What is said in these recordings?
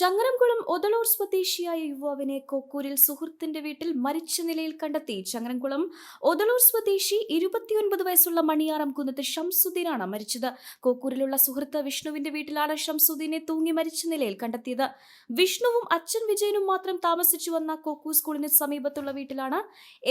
ചങ്ങരംകുളം ഒതളൂർ സ്വദേശിയായ യുവാവിനെ കൊക്കൂരിൽ സുഹൃത്തിന്റെ വീട്ടിൽ മരിച്ച നിലയിൽ കണ്ടെത്തി. ചങ്ങരംകുളം ഒതളൂർ സ്വദേശി ഇരുപത്തിയൊൻപത് വയസ്സുള്ള മണിയാറം കുന്നത്ത് ഷംസുദ്ദീനാണ് മരിച്ചത്. കൊക്കൂരിലുള്ള സുഹൃത്ത് വിഷ്ണുവിന്റെ വീട്ടിലാണ് ഷംസുദ്ദീനെ തൂങ്ങി മരിച്ച നിലയിൽ കണ്ടെത്തിയത്. വിഷ്ണുവും അച്ഛൻ വിജയനും മാത്രം താമസിച്ചു വന്ന കൊക്കൂർ സ്കൂളിന് സമീപത്തുള്ള വീട്ടിലാണ്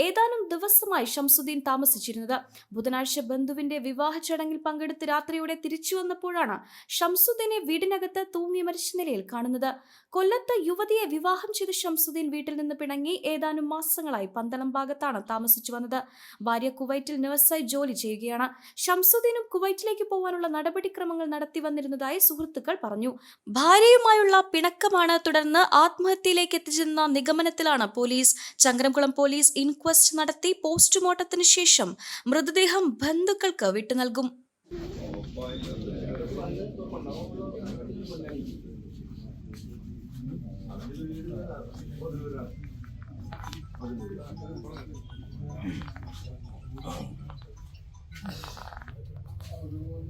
ഏതാനും ദിവസമായി ഷംസുദ്ദീൻ താമസിച്ചിരുന്നത്. ബുധനാഴ്ച ബന്ധുവിന്റെ വിവാഹ ചടങ്ങിൽ പങ്കെടുത്ത് രാത്രിയോടെ തിരിച്ചു വന്നപ്പോഴാണ് ഷംസുദ്ദീനെ വീടിനകത്ത് തൂങ്ങി മരിച്ച നിലയിൽ കാണുന്നത്. കൊല്ലത്ത് യുവതിയെ വിവാഹം ചെയ്ത ഷംസുദ്ദീൻ വീട്ടിൽ നിന്ന് പിണങ്ങി ഏതാനും മാസങ്ങളായി പന്തളം ഭാഗത്താണ് താമസിച്ചു വന്നത്. ഭാര്യ കുവൈറ്റിൽ നഴ്സായി ജോലി ചെയ്യുകയാണ്. ഷംസുദ്ദീനും കുവൈറ്റിലേക്ക് പോകാനുള്ള നടപടിക്രമങ്ങൾ നടത്തി വന്നിരുന്നതായി സുഹൃത്തുക്കൾ പറഞ്ഞു. ഭാര്യയുമായുള്ള പിണക്കമാണ് തുടർന്ന് ആത്മഹത്യയിലേക്ക് എത്തിച്ചെന്ന നിഗമനത്തിലാണ് പോലീസ്. ചങ്കരംകുളം പോലീസ് ഇൻക്വസ്റ്റ് നടത്തി പോസ്റ്റ്മോർട്ടത്തിന് ശേഷം മൃതദേഹം ബന്ധുക്കൾക്ക് വിട്ടു നൽകും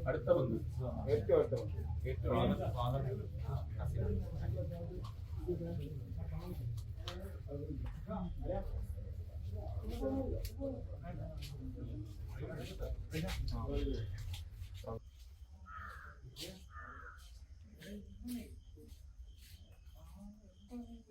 അടുത്ത ബന്ധു ഏറ്റവും അടുത്ത ബന്ധു ഏറ്റവും അടുത്ത